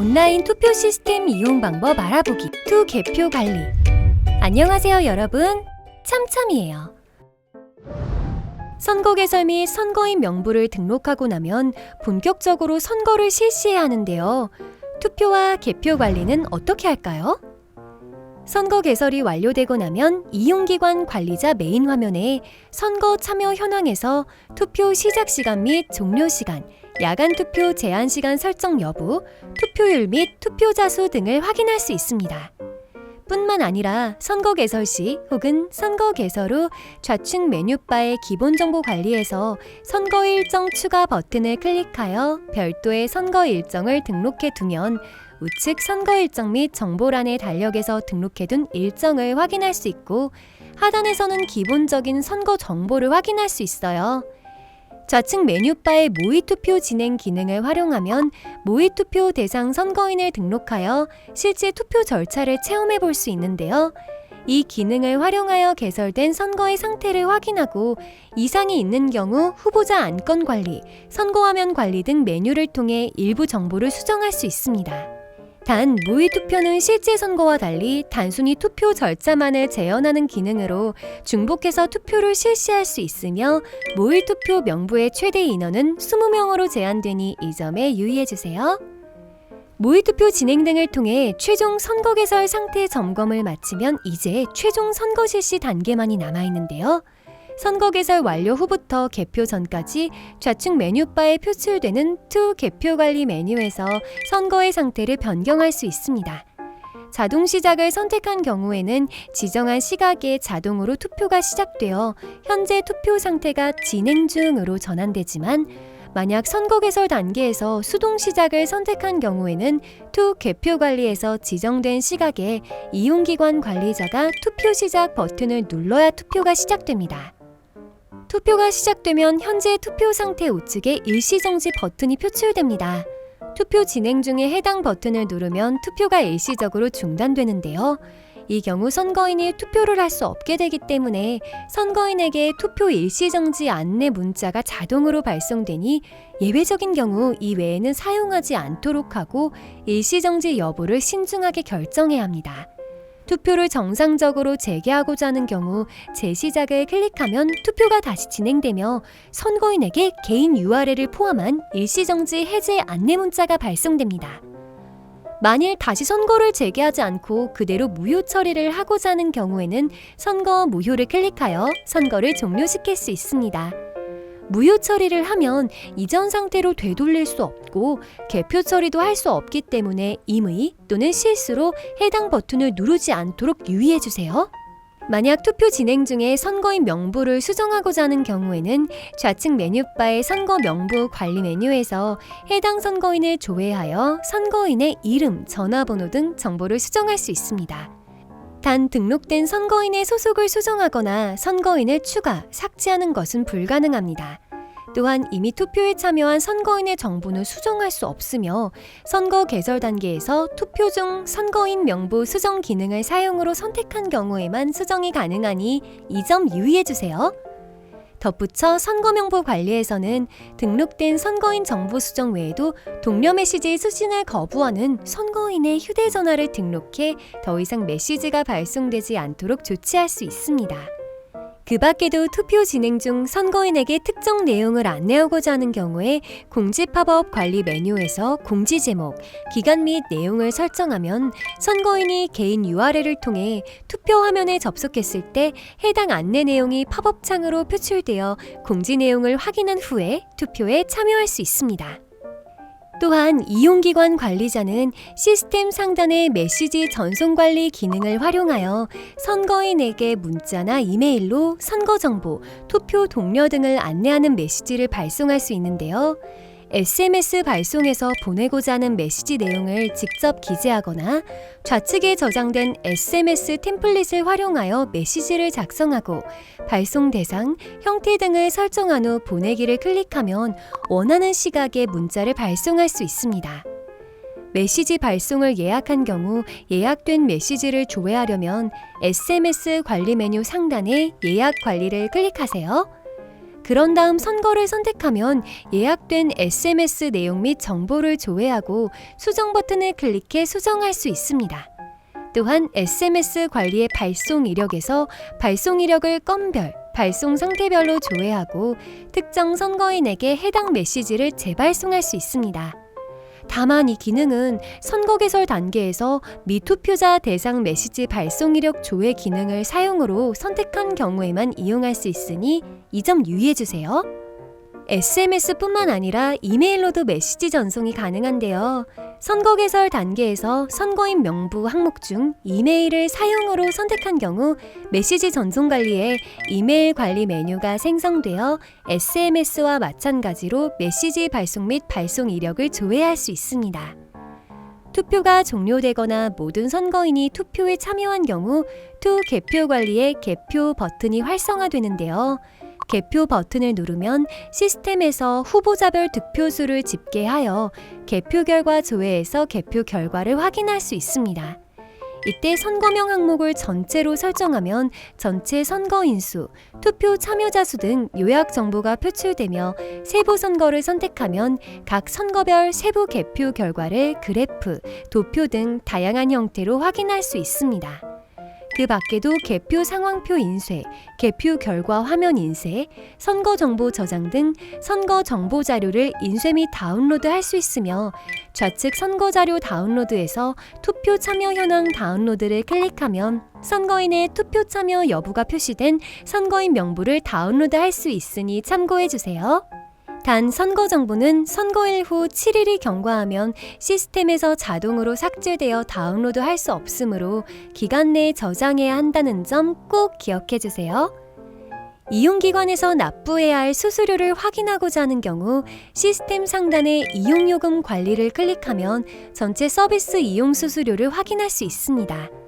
온라인 투표 시스템 이용 방법 알아보기 투 개표 관리. 안녕하세요, 여러분. 참참이에요. 선거 개설 및 선거인 명부를 등록하고 나면 본격적으로 선거를 실시해야 하는데요. 투표와 개표 관리는 어떻게 할까요? 선거 개설이 완료되고 나면 이용기관 관리자 메인 화면에 선거 참여 현황에서 투표 시작 시간 및 종료 시간, 야간 투표 제한 시간 설정 여부, 투표율 및 투표자 수 등을 확인할 수 있습니다. 뿐만 아니라 선거 개설 시 혹은 선거 개설 후 좌측 메뉴바의 기본 정보 관리에서 선거 일정 추가 버튼을 클릭하여 별도의 선거 일정을 등록해 두면 우측 선거 일정 및 정보란의 달력에서 등록해 둔 일정을 확인할 수 있고 하단에서는 기본적인 선거 정보를 확인할 수 있어요. 좌측 메뉴바의 모의 투표 진행 기능을 활용하면 모의 투표 대상 선거인을 등록하여 실제 투표 절차를 체험해 볼 수 있는데요. 이 기능을 활용하여 개설된 선거의 상태를 확인하고 이상이 있는 경우 후보자 안건 관리, 선거화면 관리 등 메뉴를 통해 일부 정보를 수정할 수 있습니다. 단, 모의 투표는 실제 선거와 달리 단순히 투표 절차만을 재현하는 기능으로 중복해서 투표를 실시할 수 있으며 모의 투표 명부의 최대 인원은 20명으로 제한되니 이 점에 유의해 주세요. 모의 투표 진행 등을 통해 최종 선거 개설 상태 점검을 마치면 이제 최종 선거 실시 단계만이 남아 있는데요. 선거 개설 완료 후부터 개표 전까지 좌측 메뉴바에 표출되는 투 개표 관리 메뉴에서 선거의 상태를 변경할 수 있습니다. 자동 시작을 선택한 경우에는 지정한 시각에 자동으로 투표가 시작되어 현재 투표 상태가 진행 중으로 전환되지만 만약 선거 개설 단계에서 수동 시작을 선택한 경우에는 투 개표 관리에서 지정된 시각에 이용기관 관리자가 투표 시작 버튼을 눌러야 투표가 시작됩니다. 투표가 시작되면 현재 투표 상태 우측에 일시정지 버튼이 표출됩니다. 투표 진행 중에 해당 버튼을 누르면 투표가 일시적으로 중단되는데요. 이 경우 선거인이 투표를 할 수 없게 되기 때문에 선거인에게 투표 일시정지 안내 문자가 자동으로 발송되니 예외적인 경우 이 외에는 사용하지 않도록 하고 일시정지 여부를 신중하게 결정해야 합니다. 투표를 정상적으로 재개하고자 하는 경우 재시작을 클릭하면 투표가 다시 진행되며 선거인에게 개인 URL을 포함한 일시정지 해제 안내 문자가 발송됩니다. 만일 다시 선거를 재개하지 않고 그대로 무효 처리를 하고자 하는 경우에는 선거 무효를 클릭하여 선거를 종료시킬 수 있습니다. 무효 처리를 하면 이전 상태로 되돌릴 수 없고 개표 처리도 할 수 없기 때문에 임의 또는 실수로 해당 버튼을 누르지 않도록 유의해 주세요. 만약 투표 진행 중에 선거인 명부를 수정하고자 하는 경우에는 좌측 메뉴바의 선거 명부 관리 메뉴에서 해당 선거인을 조회하여 선거인의 이름, 전화번호 등 정보를 수정할 수 있습니다. 단 등록된 선거인의 소속을 수정하거나 선거인을 추가, 삭제하는 것은 불가능합니다. 또한 이미 투표에 참여한 선거인의 정보는 수정할 수 없으며 선거 개설 단계에서 투표 중 선거인 명부 수정 기능을 사용으로 선택한 경우에만 수정이 가능하니 이 점 유의해 주세요. 덧붙여 선거명부 관리에서는 등록된 선거인 정보 수정 외에도 동료 메시지 수신을 거부하는 선거인의 휴대전화를 등록해 더 이상 메시지가 발송되지 않도록 조치할 수 있습니다. 그 밖에도 투표 진행 중 선거인에게 특정 내용을 안내하고자 하는 경우에 공지 팝업 관리 메뉴에서 공지 제목, 기간 및 내용을 설정하면 선거인이 개인 URL을 통해 투표 화면에 접속했을 때 해당 안내 내용이 팝업 창으로 표출되어 공지 내용을 확인한 후에 투표에 참여할 수 있습니다. 또한 이용기관 관리자는 시스템 상단의 메시지 전송 관리 기능을 활용하여 선거인에게 문자나 이메일로 선거 정보, 투표 동료 등을 안내하는 메시지를 발송할 수 있는데요. SMS 발송에서 보내고자 하는 메시지 내용을 직접 기재하거나 좌측에 저장된 SMS 템플릿을 활용하여 메시지를 작성하고 발송 대상, 형태 등을 설정한 후 보내기를 클릭하면 원하는 시각에 문자를 발송할 수 있습니다. 메시지 발송을 예약한 경우 예약된 메시지를 조회하려면 SMS 관리 메뉴 상단에 예약 관리를 클릭하세요. 그런 다음 선거를 선택하면 예약된 SMS 내용 및 정보를 조회하고 수정 버튼을 클릭해 수정할 수 있습니다. 또한 SMS 관리의 발송 이력에서 발송 이력을 건별, 발송 상태별로 조회하고 특정 선거인에게 해당 메시지를 재발송할 수 있습니다. 다만 이 기능은 선거 개설 단계에서 미투표자 대상 메시지 발송 이력 조회 기능을 사용으로 선택한 경우에만 이용할 수 있으니 이 점 유의해 주세요. SMS뿐만 아니라 이메일로도 메시지 전송이 가능한데요. 선거 개설 단계에서 선거인 명부 항목 중 이메일을 사용으로 선택한 경우 메시지 전송 관리에 이메일 관리 메뉴가 생성되어 SMS와 마찬가지로 메시지 발송 및 발송 이력을 조회할 수 있습니다. 투표가 종료되거나 모든 선거인이 투표에 참여한 경우 투 개표 관리의 개표 버튼이 활성화되는데요. 개표 버튼을 누르면 시스템에서 후보자별 득표수를 집계하여 개표 결과 조회에서 개표 결과를 확인할 수 있습니다. 이때 선거명 항목을 전체로 설정하면 전체 선거인 수, 투표 참여자 수 등 요약 정보가 표출되며 세부 선거를 선택하면 각 선거별 세부 개표 결과를 그래프, 도표 등 다양한 형태로 확인할 수 있습니다. 그 밖에도 개표 상황표 인쇄, 개표 결과 화면 인쇄, 선거 정보 저장 등 선거 정보 자료를 인쇄 및 다운로드 할 수 있으며 좌측 선거 자료 다운로드에서 투표 참여 현황 다운로드를 클릭하면 선거인의 투표 참여 여부가 표시된 선거인 명부를 다운로드 할 수 있으니 참고해 주세요. 단 선거 정보는 선거일 후 7일이 경과하면 시스템에서 자동으로 삭제되어 다운로드 할 수 없으므로 기간 내에 저장해야 한다는 점 꼭 기억해 주세요. 이용기관에서 납부해야 할 수수료를 확인하고자 하는 경우 시스템 상단의 이용요금 관리를 클릭하면 전체 서비스 이용 수수료를 확인할 수 있습니다.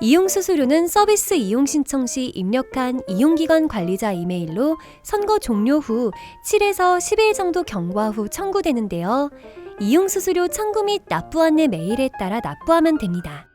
이용 수수료는 서비스 이용 신청 시 입력한 이용기관 관리자 이메일로 선거 종료 후 7에서 10일 정도 경과 후 청구되는데요. 이용 수수료 청구 및 납부 안내 메일에 따라 납부하면 됩니다.